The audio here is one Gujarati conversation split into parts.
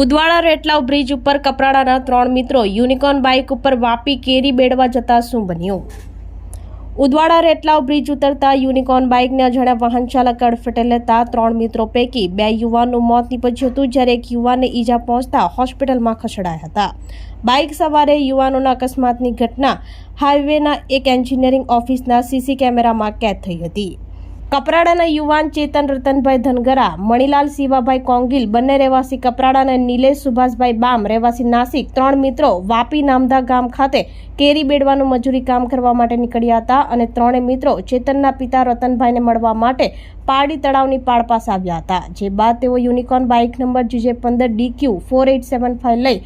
ઉદવાડા રેટલાવ બ્રિજ ઉપર કપરાડાના ત્રણ મિત્રો યુનિકોર્ન બાઇક ઉપર વાપી કેરી બેડવા જતા શું બન્યું. ઉદવાડા રેટલાવ બ્રિજ ઉતરતા યુનિકોર્ન બાઇકને અજાણ્યા વાહન ચાલક અડફેટે લેતા ત્રણ મિત્રો પૈકી બે યુવાનનું મોત નીપજ્યું હતું, જ્યારે એક યુવાનને ઈજા પહોંચતા હોસ્પિટલમાં ખસેડાયા હતા. બાઇક સવારે યુવાનોના અકસ્માતની ઘટના હાઈવેના એક એન્જિનિયરિંગ ઓફિસના સીસી કેમેરામાં કેદ થઈ હતી. કપરાડાના યુવાન ચેતન રતનભાઈ ધનગરા, મણિલાલ શિવાભાઈ કોંગિલ, બંને રહેવાસી કપરાડા અને નિલેશ સુભાષભાઈ બામ રહેવાસી નાસિક, ત્રણ મિત્રો વાપી નામદા ગામ ખાતે કેરી બેડવાનું મજૂરી કામ કરવા માટે નીકળ્યા હતા અને ત્રણે મિત્રો ચેતનના પિતા રતનભાઈને મળવા માટે પારડી તળાવની પાળ પાસે આવ્યા હતા. જે બાદ તેઓ યુનિકોર્ન બાઇક નંબર જીજે પંદર DQ four eight seven five લઈ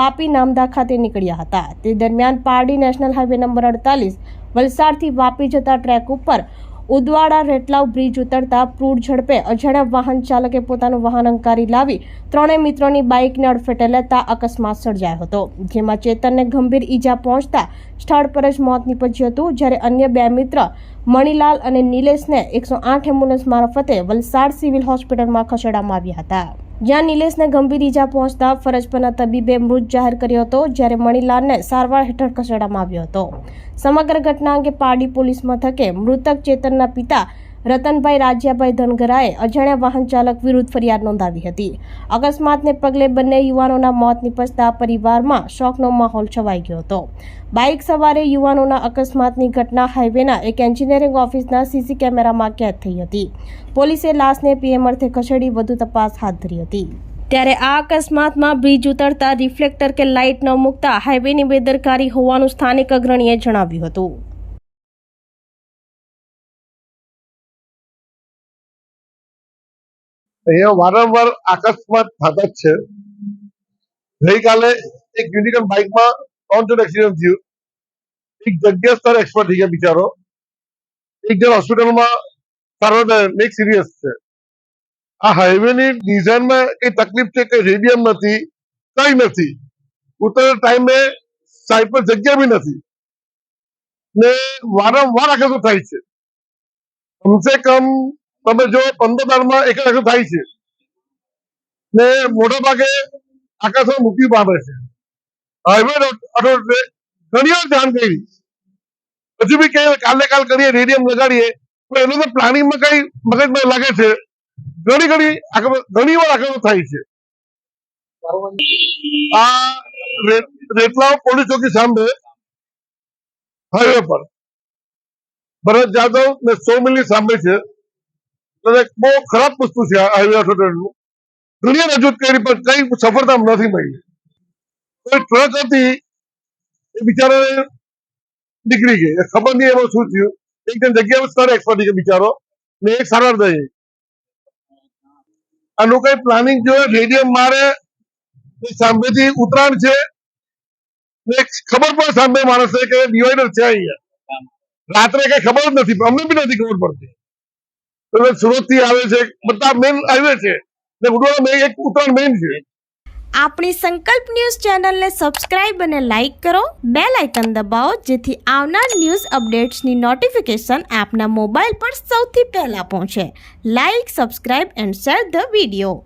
વાપી નામદા ખાતે નીકળ્યા હતા. તે દરમિયાન પારડી નેશનલ હાઈવે નંબર અડતાલીસ વલસાડથી વાપી જતા ટ્રેક ઉપર ઉદવાડા રેટલાવ બ્રિજ ઉતરતા પ્રૂઢ ઝડપે અજાણ્યા વાહન ચાલકે પોતાનું વાહન અંકારી લાવી ત્રણેય મિત્રોની બાઇકને અડફેટે લેતા અકસ્માત સર્જાયો હતો. જેમાં ચેતનને ગંભીર ઈજા પહોંચતા સ્થળ પર જ મોત નીપજ્યું હતું, જ્યારે અન્ય બે મિત્ર, મણિલાલ અને નિલેશને એકસો આઠ એમ્બ્યુલન્સ મારફતે વલસાડ સિવિલ હોસ્પિટલમાં ખસેડવામાં આવ્યા હતા. જ્યાં નિલેશને ગંભીર ઈજા પહોંચતા ફરજ પરના તબીબે મૃત જાહેર કર્યો હતો, જ્યારે મણિલાલને સારવાર હેઠળ ખસેડવામાં આવ્યો હતો. સમગ્ર ઘટના અંગે પારડી પોલીસ મથકે મૃતક ચેતનના પિતા રતનભાઈ રાજ્યાભાઈ ધનગરાએ અજાણ્યા વાહન ચાલક વિરુદ્ધ ફરિયાદ નોંધાવી હતી. અકસ્માતને પગલે બંને યુવાનોના મોત નિપજતા પરિવારમાં શોકનો માહોલ છવાઈ ગયો હતો. બાઇક સવારે યુવાનોના અકસ્માતની ઘટના હાઈવેના એક એન્જિનિયરિંગ ઓફિસના સીસી કેમેરામાં કેદ થઈ હતી. પોલીસે લાશને પીએમ અર્થે ખસેડી વધુ તપાસ હાથ ધરી હતી. ત્યારે આ અકસ્માતમાં બ્રિજ ઉતરતા રિફ્લેક્ટર કે લાઇટ ન મૂકતા હાઈવેની બેદરકારી હોવાનું સ્થાનિક અગ્રણીએ જણાવ્યું હતું. અહીંયા વારંવાર અકસ્માત થતા જ છે. ગઈકાલે એક યુનિકન બાઇકમાં ત્રણ જણ એક્સિડન્ટ થયું. એક જગ્યા સ્તર એક્સપર્ટ થઈ ગયા બિચારો. એક જણ હોસ્પિટલમાં સારવાર એક સિરિયસ છે. આ હાઈવે ની ડિઝાઇનમાં કઈ તકલીફ છે, કઈ રેડિયમ નથી, કઈ નથી. ઉતર ટાઈમે સાઈડ પર જગ્યા બી નથી. ને વારંવાર અકસ્માત થાય છે. કમસે કમ તમે જો પંદર દાડમાં એક જ થાય છે. ને મોટા ભાગે આકાશમાં મુક્તિ પામે છે. હાઈવે ઘણી વાર જાણ કરી. હજુ બી કે કાલે કાલ કરીએ, રેડિયમ લગાડીએ એનું તો પ્લાનિંગમાં કઈ મગજમાં લાગે છે. ઘણી ઘણી ઘણી વાર આકસ્મિક થાય છે. આ રેટલાવ પોલીસ ચોકી સામે હાઈવે પર. ભરત જાદવ ને સો મિલની સામે છે. બહુ ખરાબ વસ્તુ છે આ હાઈવે અથોરિટીનું ઘણી રજૂઆત કરી, પણ કઈ સફળતા નથી મળી. કોઈ ટ્રક હતી એ બિચારા નીકળી ગઈ ખબર નહીં એમાં શું થયું. એક જણ જગ્યા સ્તર એક્સપર્ટ થઈ બિચારો. ને એક સારવાર થઈ આનું કઈ પ્લાનિંગ જોયે રેડિયમ મારે સાંભેથી ઉતરાણ છે. ને ખબર પણ સામે માણસે કે ડિવાઈડર છે અહીંયા. રાત્રે કઈ ખબર જ નથી અમને બી નથી ખબર પડતી. સુરતથી આવે છે બધા મેન હાઈવે છે. ને ઉડવાના main, એક ઉત્તરાયણ મેઇન છે. આપણી સંકલ્પ ન્યૂઝ ચેનલને સબસ્ક્રાઇબ અને લાઇક કરો. બે લાઇકન દબાવો, જેથી આવનાર ન્યૂઝ અપડેટ્સની નોટિફિકેશન આપના મોબાઈલ પર સૌથી પહેલા પહોંચે. Like subscribe and share the video